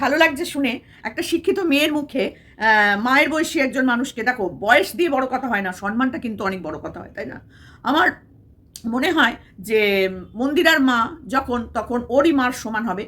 ভালো লাগছে শুনে একটা শিক্ষিত মেয়ের মুখে মায়ের বয়সী একজন মানুষকে, দেখো, বয়স দিয়ে বড় কথা হয় না, সম্মানটা কিন্তু অনেক বড় কথা হয়, তাই না? আমার মনে হয় যে মন্দিরার মা যখন, তখন ওরই মার সমান হবে,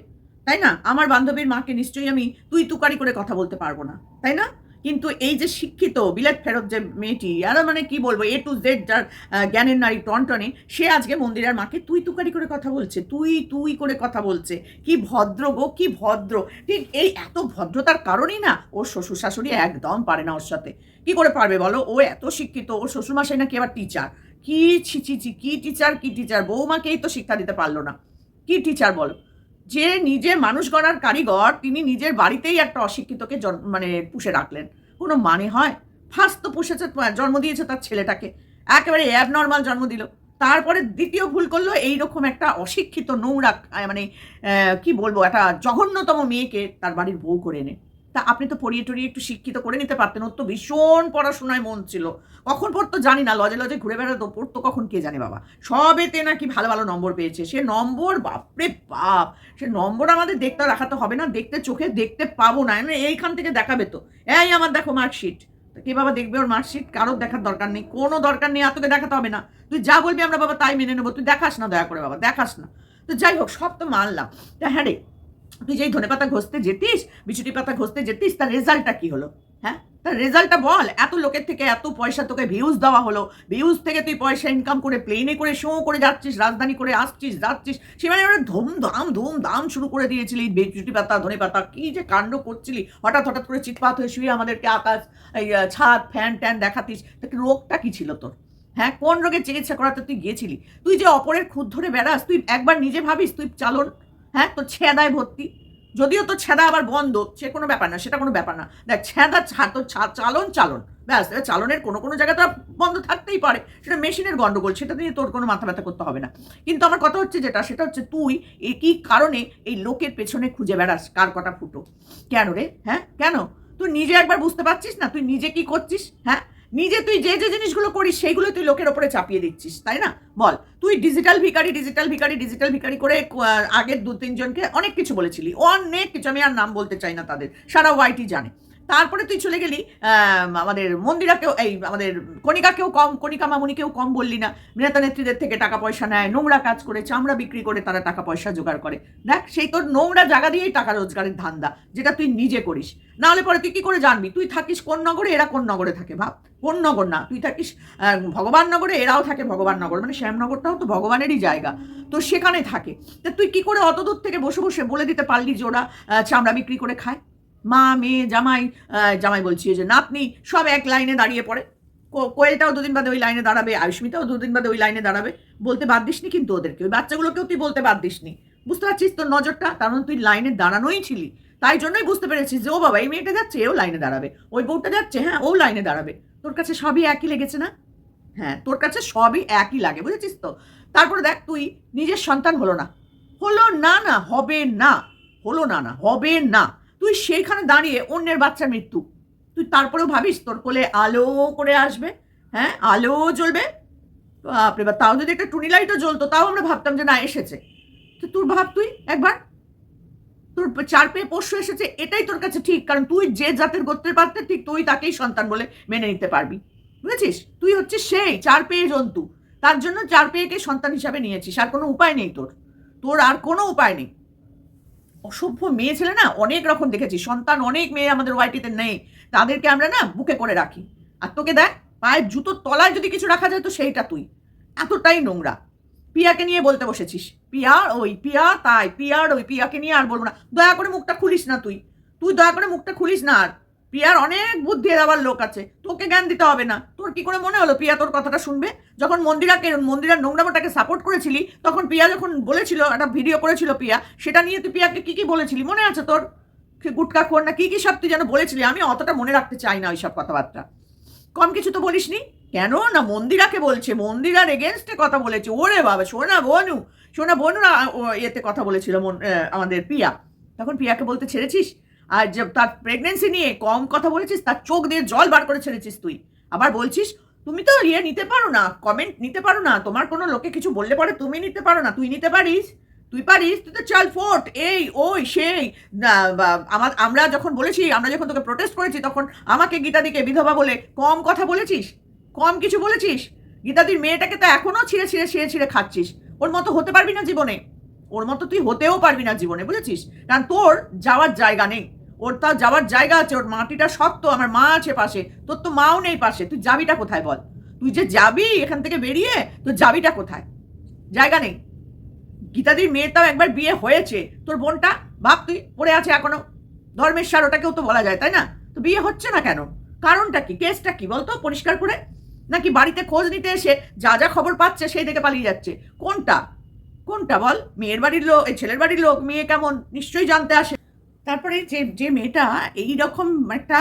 তাই না? আমার বান্ধবীর মাকে নিশ্চয়ই আমি তুই তুকারি করে কথা বলতে পারব না, তাই না? কিন্তু এই যে শিক্ষিত বিলেত ফেরত যে মেয়েটি আর মানে কি বলব এ টু জেড যার জ্ঞানের নারী টনটনে, সে আজকে মন্দিরের মাকে তুই তুকারি করে কথা বলছে, তুই তুই করে কথা বলছে। কি ভদ্র গো, কি ভদ্র। ঠিক এই এত ভদ্রতার কারণেই না ওর শ্বশুর শাশুড়ি একদম পারে না ওর সাথে। কি করে পারবে বলো? ও এত শিক্ষিত, ওর শ্বশুরমশাই নাকি আবার টিচার কি ছি ছি ছি, কি টিচার কি টিচার বৌমাকেই তো শিক্ষা দিতে পারল না। কি টিচার বলো? যে নিজে মানুষ গড়ার কারিগর, তিনি নিজের বাড়িতেই একটা অশিক্ষিতকে মানে পুষে রাখলেন। কোনো মানে হয়? ফার্স্ট তো পুষেছে জন্ম দিয়েছে তার ছেলেটাকে। একেবারে অ্যাব নর্মাল জন্ম দিল। তারপরে দ্বিতীয় ভুল করল এইরকম একটা অশিক্ষিত, নোংরা মানে কি বলব, একটা জঘন্যতম মেয়েকে তার বাড়ির বউ করে এনে। তা আপনি তো পড়িয়ে টড়িয়ে একটু শিক্ষিত করে নিতে পারতেন। ওর তো ভীষণ পড়াশোনায় মন ছিল। কখন পড়তো জানি না, লজে লজে ঘুরে বেড়াতো, পড়তো কখন কে জানে বাবা। সবেতে নাকি ভালো ভালো নম্বর পেয়েছে। সে নম্বর, বাপরে বাপ! সে নম্বর আমাদের দেখতে রাখাতে হবে না, দেখতে চোখে দেখতে পাবো না। এইখান থেকে দেখাবে তো। এই আমার দেখো মার্কশিট কে বাবা দেখবে ওর মার্কশিট কারোর দেখার দরকার নেই। কোনো দরকার নেই আর তোকে দেখাতে হবে না। তুই যা বলবি আমরা বাবা তাই মেনে নেব। তুই দেখাস না দয়া করে বাবা, দেখাস না। তো যাই হোক, সব তো মানলাম। তা হ্যাঁ রে তুই যেই ধনে পাতা ঘষতে যেতিস, বিচুটি পাতা ঘষতে যেতিস, তার রেজাল্টটা কি হলো? হ্যাঁ? তার রেজাল্টটা বল। এত লোকের থেকে এত পয়সা তোকে ভিউজ দেওয়া হলো। ভিউজ থেকে তুই পয়সা ইনকাম করে প্লেনে করে শো করে যাচ্ছিস, রাজধানী করে আসছিস, যাচ্ছিস। সেখানে ওরা ধুমধাম ধুমধাম শুরু করে দিয়েছিলি বিচুটি পাতা, ধনে পাতা। কি যে কাণ্ড করছিলি? হঠাৎ হঠাৎ করে চিৎপাত হয়ে শুয়ে আমাদেরকে আকাশ, এই ছাদ ফ্যান ট্যান দেখাতিস। রোগটা কি ছিল তোর? হ্যাঁ? কোন রোগের চিকিৎসা করাতে তুই গিয়েছিলি তুই যে অপরের খুদ ধরে বেড়াস, তুই একবার নিজে ভাবিস, তুই চালন হ্যাঁ তো ছেদায় ভর্তি। যদিও তো ছেদা আবার বন্ধ, সে কোনো ব্যাপার না, সেটা কোনো ব্যাপার না। দেখ, ছেদা ছা- চালন চালন। ব্যাস চালনের কোনো কোনো জায়গায় তো বন্ধ থাকতেই পারে। সেটা মেশিনের গন্ডগোল, সেটা নিয়ে তোর কোনো মাথা ব্যথা করতে হবে না। কিন্তু আমার কথা হচ্ছে যেটা, সেটা হচ্ছে তুই কী কারণে এই লোকের পেছনে খুঁজে বেড়াস, কার কটা ফুটো। কেন রে? হ্যাঁ? কেন? তুই নিজে একবার বুঝতে পারছিস না? তুই নিজে কি করছিস? হ্যাঁ? নিজে তুই যে যে জিনিসগুলো করিস সেইগুলো তুই লোকের ওপরে চাপিয়ে দিচ্ছিস, তাই না? বল, তুই ডিজিটাল ভিকারি ডিজিটাল ভিকারি ডিজিটাল ভিকারি করে আগের দু তিনজনকে অনেক কিছু বলেছিলি। অনেক কিছু, আমি আর নাম বলতে চাই না তাদের, সারা ওয়াইটি জানে। তারপরে তুই চলে গেলি আমাদের মন্দিরাকেও, এই আমাদের কণিকাকেও কম, কণিকা মামুনিকেও কম বললি না। নেতা নেত্রীদের থেকে টাকা পয়সা নেয়, নোংরা কাজ করে চামড়া বিক্রি করে তারা টাকা পয়সা জোগাড় করে। দেখ, সেই তোর নোংরা জায়গা দিয়েই টাকা রোজগারের ধান্দা, যেটা তুই নিজে করিস। না হলে পরে তুই কি করে জানবি? তুই থাকিস কোন নগরে? এরা কোন নগরে থাকে ভাব? কোন নগর না? তুই থাকিস ভগবান নগরে, এরাও থাকে ভগবান নগর। মানে শ্যামনগরটাও তো ভগবানেরই জায়গা। তো সেখানে থাকে। তা তুই কি করে অত দূর থেকে বসে বসে বলে দিতে পারলি যে ওরা চামড়া বিক্রি করে খায়? মা, মেয়ে, জামাই জামাই বলছি যে নাতনি, সব এক লাইনে দাঁড়িয়ে পড়ে। কোয়েলটাও দুদিন বাদে ওই লাইনে দাঁড়াবে, আয়ুষ্মিতাও দুদিন বাদে ওই লাইনে দাঁড়াবে। বলতে বাদ দিসনি কিন্তু ওদেরকে, ওই বাচ্চাগুলোকেও তুই বলতে বাদ দিসনি। বুঝতে পারছিস তোর নজরটা? কারণ তুই লাইনে দাঁড়ানোই ছিলি। তাই জন্যই বুঝতে পেরেছিস যে, ও বাবা, এই মেয়েটা যাচ্ছে, এও লাইনে দাঁড়াবে। ওই বউটা যাচ্ছে হ্যাঁ ও লাইনে দাঁড়াবে। তোর কাছে সবই একই লেগেছে না? হ্যাঁ তোর কাছে সবই একই লাগে, বুঝেছিস তো? তারপরে দেখ, তুই নিজের সন্তান হলো না। হলো না না, হবে না। হলো না না, হবে না। তুই সেইখানে দাঁড়িয়ে অন্যের বাচ্চার মৃত্যু। তুই তারপরেও ভাবিস তোর কোলে আলো করে আসবে হ্যাঁ? আলো জ্বলবে। বাপরে বা তাও যদি একটা টুনি লাইটও জ্বলতো, তাও আমরা ভাবতাম যে না, এসেছে। তো তোর ভাব তুই একবার। তোর চার পেয়ে পোষ্য এসেছে, এটাই তোর কাছে ঠিক, কারণ তুই যে জাতের গোত্রের পারতে ঠিক তুই তাকেই সন্তান বলে মেনে নিতে পারবি। বুঝেছিস? তুই হচ্ছে সেই চার পেয়ে জন্তু। তার জন্য চার পেয়েকে সন্তান হিসাবে নিয়েছিস, আর কোনো উপায় নেই তোর। তোর আর কোনো উপায় নেই। অসভ্য মেয়ে ছেলে না, অনেক রকম দেখেছি। সন্তান অনেক মেয়ে আমাদের ওয়াইটিতে নেই। তাদেরকে আমরা না বুকে করে রাখি। আর তোকে দেখ, পায়ের জুতোর তলায় যদি কিছু রাখা যায় তো সেইটা তুই। এতটাই নোংরা। পিয়াকে নিয়ে বলতে বসেছিস। পিয়া ওই, পিয়া তাই, পিয়ার ওই, পিয়াকে নিয়ে আর বলব না। দয়া করে মুখটা খুলিস না তুই। তুই দয়া করে মুখটা খুলিস না আর। পিয়ার অনেক বুদ্ধি দেওয়ার লোক আছে। তোকে জ্ঞান দিতে হবে না। তোর কি করে মনে হলো পিয়া তোর কথাটা শুনবে? যখন মন্দিরাকে মন্দিরার নোংরামোটাকে সাপোর্ট করেছিলি, তখন পিয়া যখন বলেছিল, একটা ভিডিও করেছিল পিয়া, সেটা নিয়ে তুই পিয়াকে কী কী বলেছিলি? মনে আছে তোর? গুটকা খোর না কী কী সব তুই যেন বলেছিলি? আমি অতটা মনে রাখতে চাই না ওই সব কথাবার্তা। কম কিছু তো বলিসনি। কেন? না মন্দিরাকে বলছে। মন্দিরার এগেনস্টে কথা বলেছে। ওরে বাবা, সোনা বনু, সোনা বনুরা এতে কথা বলেছিল আমাদের পিয়া। তখন পিয়াকে বলতে ছেড়েছিস? আর যে তার প্রেগনেন্সি নিয়ে কম কথা বলেছিস, তার চোখ দিয়ে জল বার করে ছেড়েছিস তুই। আবার বলছিস, তুমি তো ইয়ে নিতে পারো না কমেন্ট নিতে পারো না, তোমার কোনো লোকে কিছু বললে পরে তুমি নিতে পারো না, তুই নিতে পারিস, তুই পারিস, তুই তো চল ফোর্ট এই, ওই, সেই আমার আমরা যখন বলেছি, আমরা যখন তোকে প্রোটেস্ট করেছি, তখন আমাকে গীতাদিকে বিধবা বলে কম কথা বলেছিস? কম কিছু বলেছিস? গীতাদির মেয়েটাকে তো এখনও ছিঁড়ে ছিঁড়ে ছিঁড়ে ছিঁড়ে খাচ্ছিস। ওর মতো হতে পারবি না জীবনে। ওর মতো তুই হতেও পারবি না জীবনে, বুঝেছিস? কারণ তোর যাওয়ার জায়গা নেই। ওর তার যাওয়ার জায়গা আছে, ওর মাটিটা শক্ত, আমার মা আছে পাশে, তোর তো মাও নেই পাশে, তুই যাবিটা কোথায় বল? তুই যে যাবি এখান থেকে বেরিয়ে, তোর যাবিটা কোথায়? জায়গা নেই। গীতাদির মেয়েটাও একবার বিয়ে হয়েছে, তোর বোনটা? ভাব, তুই পড়ে আছে এখনও? ধর্মেশ্বর, ওটাকেও তো বলা যায়, তাই না? তো বিয়ে হচ্ছে না কেন? কারণটা কি? কেসটা কি বলতো পরিষ্কার করে? নাকি বাড়িতে খোঁজ নিতে এসে যা যা খবর পাচ্ছে সেই দেখে পালিয়ে যাচ্ছে? কোনটা? কোনটা বল? মেয়ের বাড়ির লোক, এই ছেলের বাড়ির লোক, মেয়ে কেমন? নিশ্চয়ই জানতে আসে। তারপরে যে যে মেয়েটা এইরকম একটা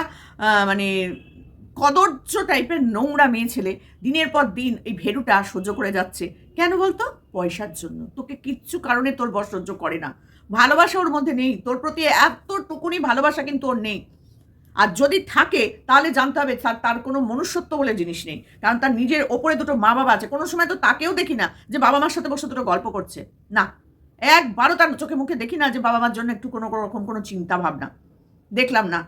মানে কদর্য টাইপের নোংরা মেয়ে ছেলে, দিনের পর দিন এই ভেরুটা সহ্য করে যাচ্ছে। কেন বলতো? পয়সার জন্য। তোকে কিচ্ছু কারণে তোর বর সহ্য করে না। ভালোবাসা ওর মধ্যে নেই। তোর প্রতি এতটুকুনি ভালোবাসা কিন্তু ওর নেই। আর যদি থাকে, তাহলে জানতে হবে তার তার কোনো মনুষ্যত্ব বলে জিনিস নেই। কারণ তার নিজের ওপরে দুটো মা বাবা আছে। কোনো সময় তো তাকেও দেখি না যে বাবা মার সাথে বসে দুটো গল্প করছে। না। একবারও তার চোখে মুখে দেখি না যে বাবা মার জন্য একটু কোনো রকম কোনো চিন্তা ভাবনা। দেখলাম না।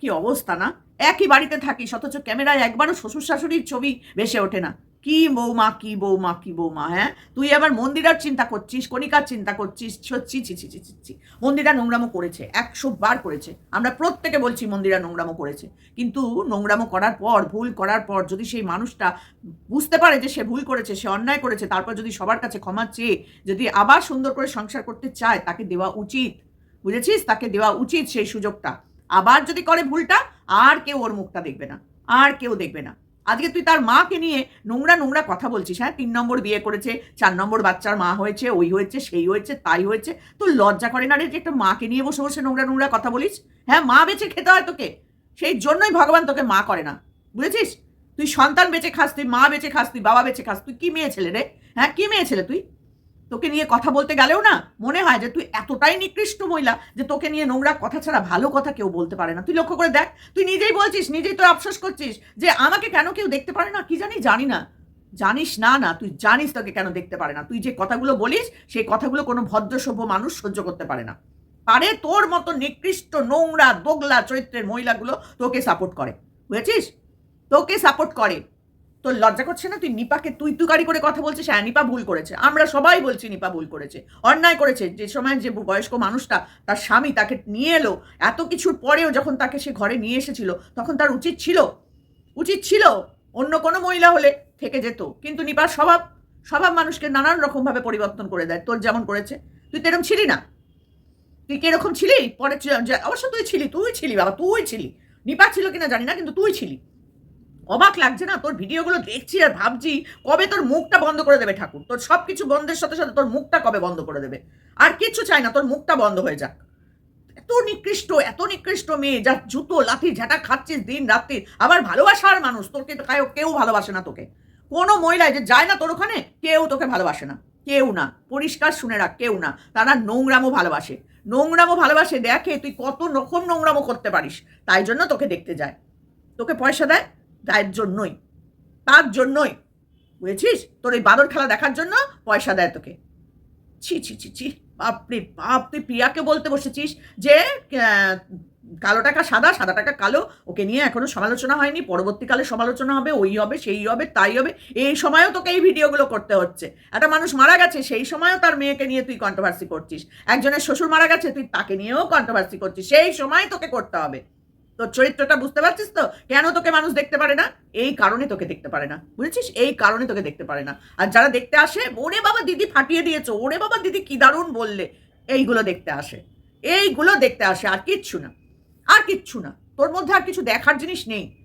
কি অবস্থা না? একই বাড়িতে থাকি অথচ ক্যামেরায় একবারও শ্বশুর শাশুড়ির ছবি ভেসে ওঠে না। কি বৌমা কি বৌমা কি বৌমা হ্যাঁ? তুই আবার মন্দিরার চিন্তা করছিস, কণিকার চিন্তা করছিস সচ্ছি ছি ছি ছি ছি। মন্দিরা নোংরামো করেছে, একশো বার করেছে। আমরা প্রত্যেকে বলছি মন্দিরা নোংরামো করেছে। কিন্তু নোংরামো করার পর, ভুল করার পর যদি সেই মানুষটা বুঝতে পারে যে সে ভুল করেছে, সে অন্যায় করেছে, তারপর যদি সবার কাছে ক্ষমা চেয়ে যদি আবার সুন্দর করে সংসার করতে চায়, তাকে দেওয়া উচিত। বুঝেছিস? তাকে দেওয়া উচিত সেই সুযোগটা। আবার যদি করে ভুলটা, আর কেউ ওর মুখটা দেখবে না, আর কেউ দেখবে না। আজকে তুই তার মাকে নিয়ে নোংরা নোংরা কথা বলছিস হ্যাঁ? তিন নম্বর বিয়ে করেছে, চার নম্বর বাচ্চার মা হয়েছে, ওই হয়েছে, সেই হয়েছে, তাই হয়েছে। তো লজ্জা করে না রে যে একটা মাকে নিয়ে বসে বসে নোংরা নোংরা কথা বলিস? হ্যাঁ মা বেঁচে খেতে হয় তোকে। সেই জন্যই ভগবান তোকে মা করে না। বুঝেছিস? তুই সন্তান বেঁচে খাস, তুই মা বেঁচে খাস, তুই বাবা বেঁচে খাস, তুই কি মেয়ে ছেলে রে? হ্যাঁ কি মেয়ে ছেলে তুই? তোকে নিয়ে কথা বলতে গেলেও না মনে হয় যে তুই এতটাই নিকৃষ্ট মহিলা যে তোকে নিয়ে নোংরা কথা ছাড়া ভালো কথা কেউ বলতে পারে না। তুই লক্ষ্য করে দেখ, তুই নিজেই বলছিস, নিজেই তো আফসোস করছিস যে আমাকে কেন কেউ দেখতে পারে না? কি জানি? জানি না। জানিস না না, তুই জানিস তোকে কেন দেখতে পারে না। তুই যে কথাগুলো বলিস, সেই কথাগুলো কোনো ভদ্র সভ্য মানুষ সহ্য করতে পারে না। পারে তোর মতো নিকৃষ্ট, নোংরা, দোগলা চরিত্রের মহিলাগুলো তোকে সাপোর্ট করে। বুঝেছিস? তোকে সাপোর্ট করে। তোর লজ্জা করছে না? তুই নিপাকে তুই তুকারি করে কথা বলছিস হ্যাঁ নিপা ভুল করেছে। আমরা সবাই বলছি নিপা ভুল করেছে, অন্যায় করেছে। যে সময় যে বয়স্ক মানুষটা, তার স্বামী তাকে নিয়ে এলো, এত কিছুর পরেও যখন তাকে সে ঘরে নিয়ে এসেছিল, তখন তার উচিত ছিল উচিত ছিল অন্য কোনো মহিলা হলে থেকে যেত। কিন্তু নিপার স্বভাব স্বভাব মানুষকে নানান রকমভাবে পরিবর্তন করে দেয়। তোর যেমন করেছে, তুই তো এরকম ছিলি না? তুই কীরকম ছিলি? পরে অবশ্য তুই ছিলি তুই ছিলি বাবা, তুই ছিলি। নিপা ছিল কিনা জানি না, কিন্তু তুই ছিলি। অবাক লাগছে না? তোর ভিডিওগুলো দেখছি আর ভাবছি কবে তোর মুখটা বন্ধ করে দেবে ঠাকুর? তোর সব কিছু বন্ধের সাথে সাথে তোর মুখটা কবে বন্ধ করে দেবে? আর কিচ্ছু চাই না, তোর মুখটা বন্ধ হয়ে যাক। এত নিকৃষ্ট এত নিকৃষ্ট মেয়ে যার জুতো, লাথি, ঝাঁটা খাচ্ছিস দিন রাত্রি, আবার ভালোবাসার মানুষ তোকে কেউ ভালোবাসে না তোকে? কোনো মহিলা যে যায় না তোর ওখানে, কেউ তোকে ভালোবাসে না। কেউ না। পরিষ্কার শুনে রাখ, কেউ না। তারা নোংরামও ভালোবাসে। নোংরামও ভালোবাসে, দেখে তুই কত রকম নোংরামও করতে পারিস। তাই জন্য তোকে দেখতে যায়। তোকে পয়সা দেয়? তার জন্যই তার জন্যই। বুঝেছিস? তোর এই বাদর খেলা দেখার জন্য পয়সা দেয় তোকে। ছি ছি ছি ছি, বাপরে বাপ, তুই প্রিয়াকে বলতে বসেছিস যে কালো টাকা সাদা সাদা টাকা কালো, ওকে নিয়ে এখনও সমালোচনা হয়নি, পরবর্তীকালে সমালোচনা হবে, ওই হবে, সেই হবে, তাই হবে, এই সময়ও তোকে এই ভিডিওগুলো করতে হচ্ছে। একটা মানুষ মারা গেছে, সেই সময়ও তার মেয়েকে নিয়ে তুই কন্ট্রোভার্সি করছিস। একজনের শ্বশুর মারা গেছে, তুই তাকে নিয়েও কন্ট্রোভার্সি করছিস, সেই সময় তোকে করতে হবে। তোর চরিত্রটা বুঝতে পারছিস তো? কেন তোকে মানুষ দেখতে পারে না? এই কারণে তোকে দেখতে পারে না। বুঝেছিস? এই কারণে তোকে দেখতে পারে না। আর যারা দেখতে আসে, ওরে বাবা, দিদি ফাটিয়ে দিয়েছ। ওরে বাবা, দিদি কি দারুণ বললে। এইগুলো দেখতে আসে। এইগুলো দেখতে আসে। আর কিচ্ছু না। আর কিচ্ছু না। তোর মধ্যে আর কিছু দেখার জিনিস নেই।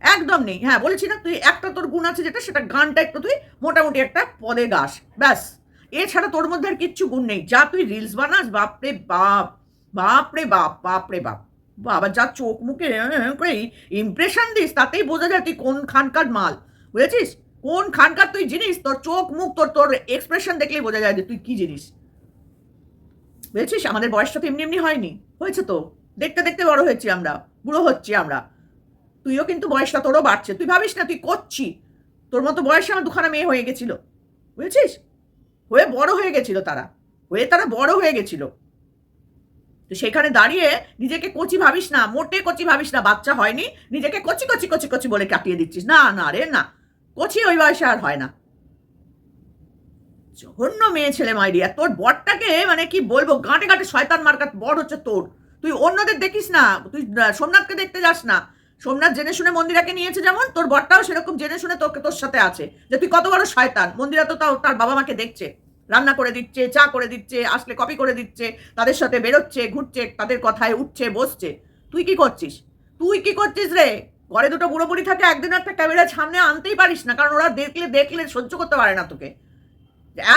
একদম নেই। হ্যাঁ বলেছি না, তুই একটা তোর গুণ আছে যেটা, সেটা গানটা একটু তুই মোটামুটি একটা পদে গাস। ব্যাস। এছাড়া তোর মধ্যে আর কিচ্ছু গুণ নেই। যা তুই রিলস বানাস, বাপরে বাপ। বাপরে বাপ বাপরে বাপ। বাবা, যা চোখ মুখে করে ইমপ্রেশন দিস, তাতেই বোঝা যায় তুই কোন খানকার মাল, বুঝেছিস? কোন খানকার তুই জিনিস, তোর চোখ মুখ, তোর তোর এক্সপ্রেশন দেখলেই বোঝা যায় যে তুই কি জিনিস। বুঝেছিস? আমাদের বয়সটা তো এমনি এমনি হয়নি, হয়েছে তো। দেখতে দেখতে বড় হয়েছি আমরা, বুড়ো হচ্ছি আমরা। তুইও কিন্তু বয়সটা, তোরও বাড়ছে। তুই ভাবিস না, তুই করছি। তোর মতো বয়সে আমার দুখানা মেয়ে হয়ে গেছিল, বুঝেছিস? হয়ে বড় হয়ে গেছিল তারা, হয়ে তারা বড় হয়ে গেছিল। তো সেখানে দাঁড়িয়ে নিজেকে কচি ভাবিস না, মোটে কচি ভাবিস না, বাচ্চা হয়নি, নিজেকে কচি কচি কচি কচি বলে কাটিয়ে দিচ্ছিস। না না রে, না। কচি ওই বয়সে আর হয় না। জঘন্য মেয়ে ছেলে মাইডিয়া তোর বরটাকে মানে কি বলব, গাঁটে গাঁটে শয়তান মার্কাত বর হচ্ছে তোর। তুই অন্যদের দেখিস না, তুই সোমনাথকে দেখতে যাস না। সোমনাথ জেনে শুনে মন্দিরাকে নিয়েছে যেমন, তোর বরটাও সেরকম জেনে শুনে তোকে তোর সাথে আছে, যে তুই কত বড় শয়তান। মন্দিরা তো তাও, তার বাবা মাকে দেখছে। রান্না করে দিচ্ছে, চা করে দিচ্ছে, আসলে কপি করে দিচ্ছে, তাদের সাথে বেরোচ্ছে, ঘুরছে, তাদের কথায় উঠছে, বসছে। তুই কি করছিস? তুই কি করছিস রে? ঘরে দুটো বুড়ো বুড়ি থাকে, একদিন একটা ক্যামেরা সামনে আনতেই পারিস না, কারণ ওরা দেখলে দেখলে সহ্য করতে পারে না তোকে।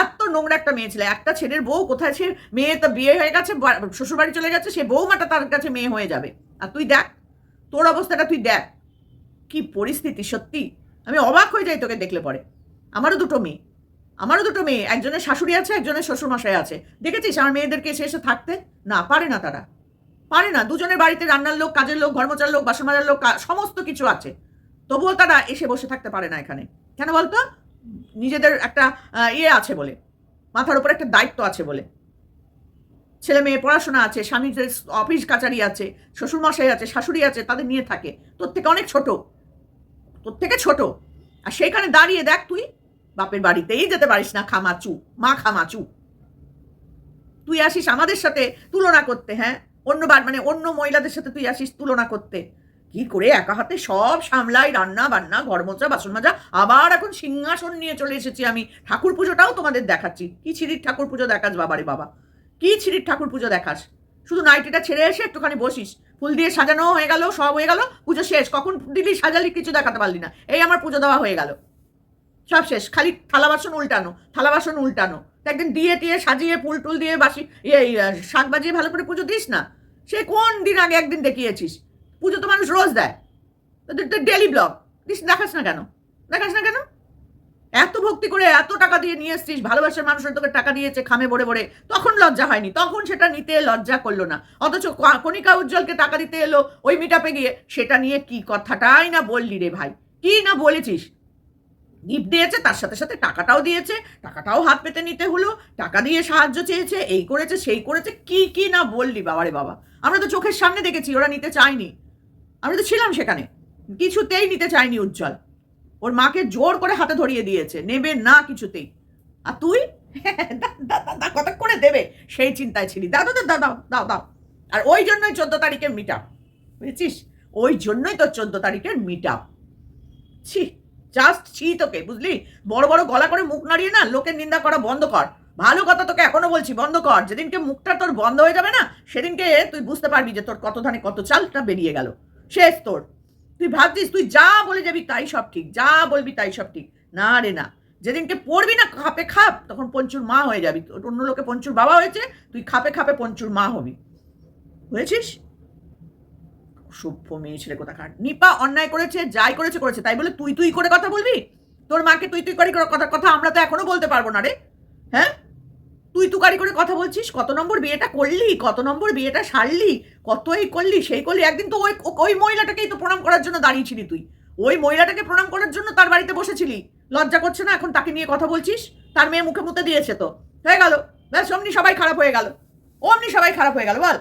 এত নোংরা একটা মেয়ে ছিল, একটা ছেলের বউ কোথায় সে মেয়ে তো বিয়ে হয়ে গেছে শ্বশুরবাড়ি চলে গেছে, সে বউমাটা তার কাছে মেয়ে হয়ে যাবে। আর তুই দেখ, তোর অবস্থাটা তুই দেখ। কি পরিস্থিতি, সত্যি? আমি অবাক হয়ে যাই তোকে দেখলে পরে। আমারও দুটো মেয়ে। আমারও দুটো মেয়ে, একজনের শাশুড়ি আছে, একজনের শ্বশুরমশাই আছে। দেখেছিস আমার মেয়েদেরকে এসে এসে থাকতে? না, পারে না তারা। পারে না, দুজনের বাড়িতে রান্নার লোক, কাজের লোক, ঘরমোচার লোক বাসন মাজার লোক সমস্ত কিছু আছে। তবুও তারা এসে বসে থাকতে পারে না এখানে। কেন বলতো? নিজেদের একটা ইয়ে আছে বলে। মাথার উপর একটা দায়িত্ব আছে বলে। ছেলে মেয়ে পড়াশোনা আছে স্বামীর অফিস কাচারি আছে, শ্বশুরমশাই আছে, শাশুড়ি আছে, তাদের নিয়ে থাকে। তোর থেকে অনেক ছোট। তোর থেকে ছোট। আর সেইখানে দাঁড়িয়ে দেখ তুই। বাপের বাড়িতেই যেতে পারিস না, খামাচু, মা খামাচু। তুই আসিস আমাদের সাথে তুলনা করতে হ্যাঁ? অন্য বার মানে অন্য মহিলাদের সাথে তুই আসিস তুলনা করতে। কি করে একা হাতে সব সামলাই, রান্না বান্না ঘর মোচা বাসন মাজা আবার এখন সিংহাসন নিয়ে চলে এসেছি আমি। ঠাকুর পুজোটাও তোমাদের দেখাচ্ছি। কি ছিরির ঠাকুর পুজো দেখাস বাবারে বাবা? কি ছিরির ঠাকুর পুজো দেখাস? শুধু নাইটিটা ছেড়ে এসে একটুখানি বসিস। ফুল দিয়ে সাজানো হয়ে গেল, সব হয়ে গেল, পুজো শেষ। কখন দিলি সাজালি কিছু দেখাতে পারলি না। এই আমার পুজো দেওয়া হয়ে গেল। সব শেষ। খালি থালা বাসন উল্টানো থালা বাসন উল্টানো। একদিন দিয়ে টিয়ে সাজিয়ে ফুল টুল দিয়ে বাসি ইয়ে ইয়ে, শাক বাজিয়ে ভালো করে পুজো দিস না? সে কোন দিন আগে একদিন দেখিয়েছিস? পুজো তো মানুষ রোজ দেয়। তোর ডেলি ব্লগ দিস দেখাস না কেন? দেখাস না কেন? এত ভক্তি করে এত টাকা দিয়ে নিয়ে এসছিস ভালোবাসার মানুষের তোকে টাকা দিয়েছে খামে বড়ে বড়ে তখন লজ্জা হয়নি তখন সেটা নিতে লজ্জা করল না। অথচ কণিকা উজ্জ্বলকে টাকা দিতে এলো ওই মিটাপে গিয়ে। সেটা নিয়ে কি কথাটাই না বললি রে ভাই? কি না বলেছিস? গিফট দিয়েছে তার সাথে সাথে টাকাটাও দিয়েছে টাকাটাও হাত পেতে নিতে হলো টাকা দিয়ে সাহায্য চেয়েছে এই করেছে সেই করেছে কি কি না বললি বাবারে বাবা। আমরা তো চোখের সামনে দেখেছি ওরা নিতে চায়নি। আমরা তো ছিলাম সেখানে। কিছুতেই নিতে চায়নি উজ্জ্বল। ওর মাকে জোর করে হাতে ধরিয়ে দিয়েছে নেবে না কিছুতেই। আর তুই? দা- দা- দা- দা, কত করে দেবে? সেই চিন্তায় ছিলি। দাও দাও দাও দাও দাও। আর ওই জন্যই চোদ্দ তারিখের মিট আপ বুঝেছিস? ওই জন্যই তোর চোদ্দ তারিখের মিট আপ ছি। জাস্ট ছি তোকে, বুঝলি? বড় বড় গলা করে মুখ নাড়িয়ে না লোকের নিন্দা করা বন্ধ কর। ভালো কথা তোকে এখনও বলছি, বন্ধ কর। যেদিনকে মুখটা তোর বন্ধ হয়ে যাবে না, সেদিনকে তুই বুঝতে পারবি যে তোর কত ধানে কত চালটা বেরিয়ে গেল। শেষ তোর। তুই ভাবছিস, তুই যা বলে যাবি তাই সব ঠিক, যা বলবি তাই সব ঠিক। না রে না। যেদিনকে পড়বি না খাপে খাপ, তখন পঞ্চুর মা হয়ে যাবি। অন্য লোকে পঞ্চুর বাবা হয়েছে, তুই খাপে খাপে পঞ্চুর মা হবি। বুঝেছিস সভ্য মেয়ে ছেলে কোথাকার। নিপা অন্যায় করেছে, যাই করেছে করেছে। তাই বলে তুই তুই করে কথা বলবি? তোর মাকে তুই তুই করে কথা কথা আমরা তো এখনও বলতে পারব না রে। হ্যাঁ? তুই তুকারি করে কথা বলছিস? কত নম্বর বিয়েটা করলি? কত নম্বর বিয়েটা সারলি? কত এই করলি? সেই করলি? একদিন তো ওই ওই মহিলাটাকেই তো প্রণাম করার জন্য দাঁড়িয়েছিলি তুই। ওই মহিলাটাকে প্রণাম করার জন্য তার বাড়িতে বসেছিলি। লজ্জা করছে না এখন তাকে নিয়ে কথা বলছিস? তার মেয়ে মুখে মুতে দিয়েছে তো। হয়ে গেল। ব্যাস, অমনি সবাই খারাপ হয়ে গেল। অমনি সবাই খারাপ হয়ে গেল, বল।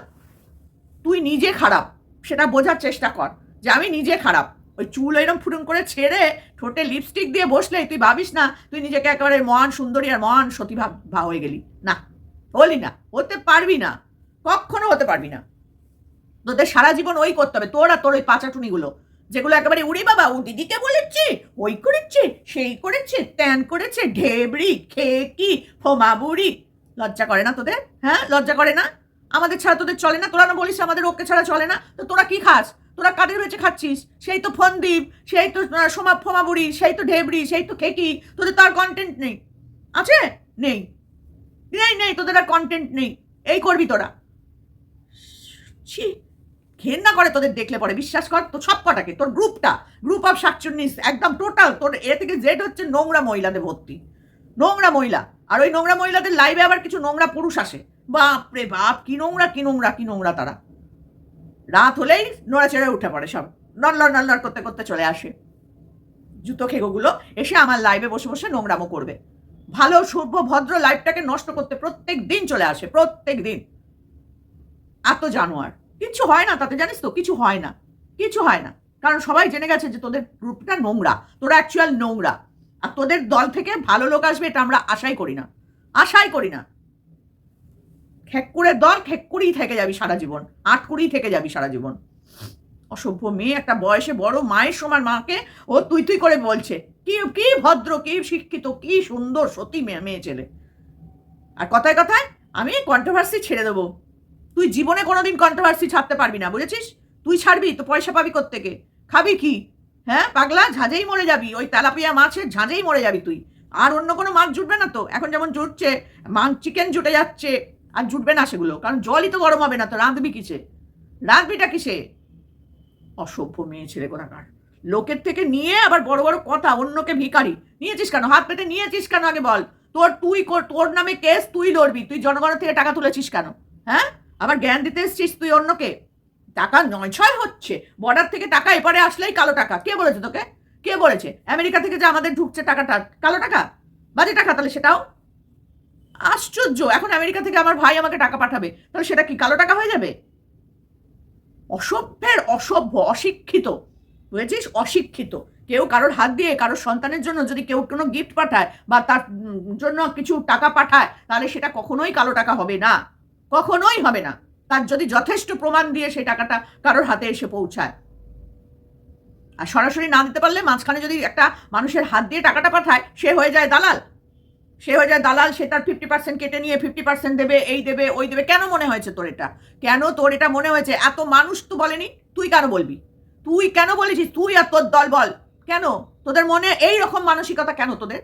তুই নিজে খারাপ। সেটা বোঝার চেষ্টা কর যে আমি নিজে খারাপ। ওই চুল এরম ফুরুন করে ছেড়ে ঠোঁটে লিপস্টিক দিয়ে বসলে, তুই ভাবিস না, তুই নিজেকে একেবারে মহান সুন্দরী আর মহান সতী ভাব ভা হয়ে গেলি। না, হলি না, হতে পারবি না, কখনো হতে পারবি না। তোদের সারা জীবন ওই করতে হবে, তোর আর তোর ওই পাচাটুনিগুলো, যেগুলো একেবারে, উড়ি বাবা, ও দিদিকে বলেছে, ওই করেছে, সেই করেছে, ত্যান করেছে, ঢেবড়ি, খেকি ফোমা বুড়ি লজ্জা করে না তোদের? হ্যাঁ লজ্জা করে না? আমাদের ছাড়া তোদের চলে না? তোরা না বলিস আমাদের ওকে ছাড়া চলে না? তো তোরা কি খাস? তোরা কাদের বেঁচে খাচ্ছিস? সেই তো ফন্দীপ, সেই তো সোমা ফোমা বুড়ি সেই তো ঢেবড়ি, সেই তো খেকি। তোদের তো আর কন্টেন্ট নেই। আছে? নেই। নেই নেই, তোদের আর কন্টেন্ট নেই। এই করবি তোরা। ছি, ঘেন্না করে তোদের দেখলে পরে, বিশ্বাস কর? তো সব কটাকে, তোর গ্রুপটা গ্রুপ অফ সাতচল্লিশ একদম টোটাল তোর এ থেকে জেড হচ্ছে নোংরা মহিলাদের ভর্তি। নোংরা মহিলা। আর ওই নোংরা মহিলাদের লাইভে আবার কিছু নোংরা পুরুষ আসে। বাপ রে বাপ, কি নোংরা কি নোংরা কি নোংরা তারা। রাত হলেই নড়াচড়ে উঠে পড়ে সব। নড়লড় নড়লড় করতে করতে চলে আসে। জুতো খেগোগুলো এসে আমার লাইভে বসে বসে নোংরামো করবে। ভালো, সভ্য, ভদ্র লাইফটাকে নষ্ট করতে প্রত্যেক দিন চলে আসে, প্রত্যেক দিন। এত জানোয়ার। কিছু হয় না তাতে, জানিস তো? কিছু হয় না। কিছু হয় না। কারণ সবাই জেনে গেছে যে তোদের গ্রুপটা নোংরা। তোরা অ্যাকচুয়াল নোংরা। আর তোদের দল থেকে ভালো লোক আসবে এটা আমরা আশাই করি না। আশাই করি না। খেক্কুরের দল খেক্কুরেই থেকে যাবি সারা জীবন আটকুরেই থেকে যাবি সারা জীবন। অসভ্য মেয়ে, একটা বয়সে বড়, মায়ের সমান মাকে ও তুই তুই করে বলছে, কি কি ভদ্র, কি শিক্ষিত, কি সুন্দর, সতী মেয়ে মেয়ে ছেলে। আর কথায় কথায় আমি কন্ট্রোভার্সি ছেড়ে দেবো। তুই জীবনে কোনোদিন কন্ট্রোভার্সি ছাড়তে পারবি না, বুঝেছিস? তুই ছাড়বি, তো পয়সা পাবি থেকে খাবি কি? হ্যাঁ পাগলা, ঝাঁঝেই মরে যাবি, ওই তেলাপিয়া মাছের ঝাঁঝেই মরে যাবি তুই। আর অন্য কোনো মাছ জুটবে না তো? এখন যেমন জুটছে মাং চিকেন জুটে যাচ্ছে। আর জুটবে না সেগুলো, কারণ জলই তো গরম হবে না তো, রাঁধবি কিসে? রাঁধবিটা কিসে? অসভ্য মেয়ে ছেলে কোথাকার লোকের থেকে নিয়ে আবার বড় বড় কথা, অন্যকে ভিখারি। নিয়েছিস কেন? হাত পেতে নিয়েছিস কেন আগে বল? তোর তুই তোর নামে কেস তুই লড়বি, তুই জনগণের থেকে টাকা তুলেছিস কেন? হ্যাঁ? আবার জ্ঞান দিতে এসছিস তুই অন্যকে? টাকা নয় ছয় হচ্ছে। বর্ডার থেকে টাকা এপারে আসলেই কালো টাকা। কে বলেছে তোকে? কে বলেছে? আমেরিকা থেকে যে আমাদের ঢুকছে টাকাটা, কালো টাকা? বাজে টাকা তাহলে সেটাও? আশ্চর্য! এখন আমেরিকা থেকে আমার ভাই আমাকে টাকা পাঠাবে। তাহলে সেটা কি কালো টাকা হয়ে যাবে? অসভ্যের অসভ্য, অশিক্ষিত। বুঝেছিস? অশিক্ষিত। কেউ কারোর হাত দিয়ে কারোর সন্তানের জন্য যদি কেউ কোনো গিফট পাঠায় বা তার জন্য কিছু টাকা পাঠায়, তাহলে সেটা কখনোই কালো টাকা হবে না। কখনোই হবে না। তার যদি যথেষ্ট প্রমাণ দিয়ে সেই টাকাটা কারোর হাতে এসে পৌঁছায়। আর সরাসরি না দিতে পারলে মাঝখানে যদি একটা মানুষের হাত দিয়ে টাকাটা পাঠায়, সে হয়ে যায় দালাল। সে হয়ে যায় দালাল, সে তার ফিফটি পার্সেন্ট কেটে নিয়ে ফিফটি পার্সেন্ট দেবে, এই দেবে, ওই দেবে। কেন মনে হয়েছে তোর এটা? কেন তোর এটা মনে হয়েছে? এত মানুষ তো বলেনি, তুই কেন বলবি? তুই কেন বলেছিস? তুই আর তোর দল বল। কেন? তোদের মনে এই রকম মানসিকতা কেন তোদের?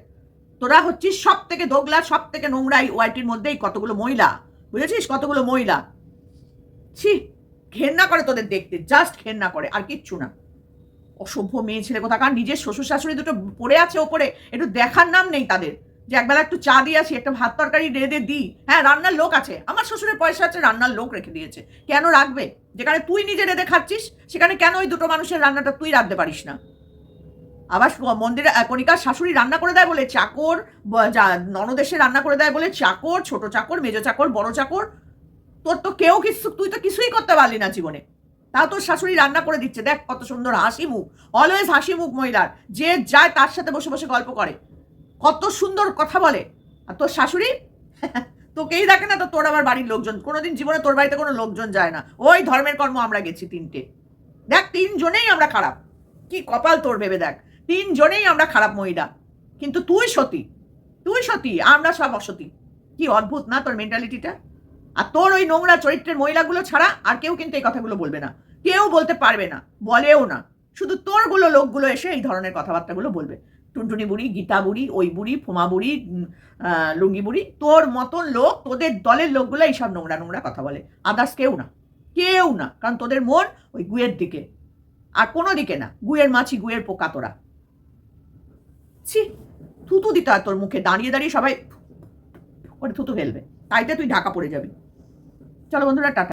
তোরা হচ্ছিস সব থেকে দোগলা সব থেকে নোংরা এই ওয়াইটির মধ্যেই কতগুলো মহিলা, বুঝেছিস? কতগুলো মহিলা। ছি, ঘেন্না করে তোদের দেখতে জাস্ট ঘেন্না করে, আর কিচ্ছু না। অসভ্য মেয়ে ছেলে কোথাকার? নিজের শ্বশুর শাশুড়ি দুটো পড়ে আছে ওপরে, একটু দেখার নাম নেই তাদের। যে একবেলা একটু চা দিয়ে আসি, একটা ভাত তরকারি রেঁধে দিই। হ্যাঁ রান্নার লোক আছে। আমার শ্বশুরের পয়সা আছে, রান্নার লোক রেখে দিয়েছে। কেন রাখবে? যেখানে তুই নিজে রেঁধে খাচ্ছিস, সেখানে কেন ওই দুটো মানুষের রান্নাটা তুই রাঁধতে পারিস না? আবার মন্দিরে কণিকার শাশুড়ি রান্না করে দেয় বলে চাকর ননদেশে রান্না করে দেয় বলে চাকর, ছোট চাকর, মেজো চাকর, বড় চাকর। তোর তো কেউ কিছু, তুই তো কিছুই করতে পারলি না জীবনে। তা তোর শাশুড়ি রান্না করে দিচ্ছে। দেখ কত সুন্দর হাসি মুখ অলওয়েজ হাসি মুখ মহিলার। যে যায় তার সাথে বসে বসে গল্প করে। কত সুন্দর কথা বলে। আর তোর শাশুড়ি? তোকেই দেখে না তো তোর আবার বাড়ির লোকজন। কোনোদিন জীবনে তোর বাড়িতে কোনো লোকজন যায় না। ওই ধর্মের কর্ম আমরা গেছি তিনটে। দেখ, তিনজনেই আমরা খারাপ। কি কপাল তোর ভেবে দেখ। তিনজনেই আমরা খারাপ মহিলা। কিন্তু তুই সতী। তুই সতী, আমরা সব অসতী। কি অদ্ভুত না তোর মেন্টালিটিটা আর তোর ওই নোংরা চরিত্রের মহিলাগুলো ছাড়া আর কেউ কিন্তু এই কথাগুলো বলবে না। কেউ বলতে পারবে না। বলেও না। শুধু তোরগুলো লোকগুলো এসে এই ধরনের কথাবার্তাগুলো বলবে। টুনটুনি বুড়ি, গীতা বুড়ি, ওই বুড়ি, ফুমা বুড়ি লুঙ্গি বুড়ি, তোর মতন লোক, তোদের দলের লোকগুলো এইসব নোংরা নোংরা কথা বলে। আদার্স কেউ না। কেউ না। কারণ তোদের মন ওই গুয়ের দিকে। আর কোনো দিকে না। গুয়ের মাছি, গুয়ের পোকা তোরা। ছি, থুতু দিতে হয় তোর মুখে। দাঁড়িয়ে দাঁড়িয়ে সবাই করে থুতু ফেলবে। তাইতে তুই ঢাকা পড়ে যাবি। চলো বন্ধুরা, টাটা।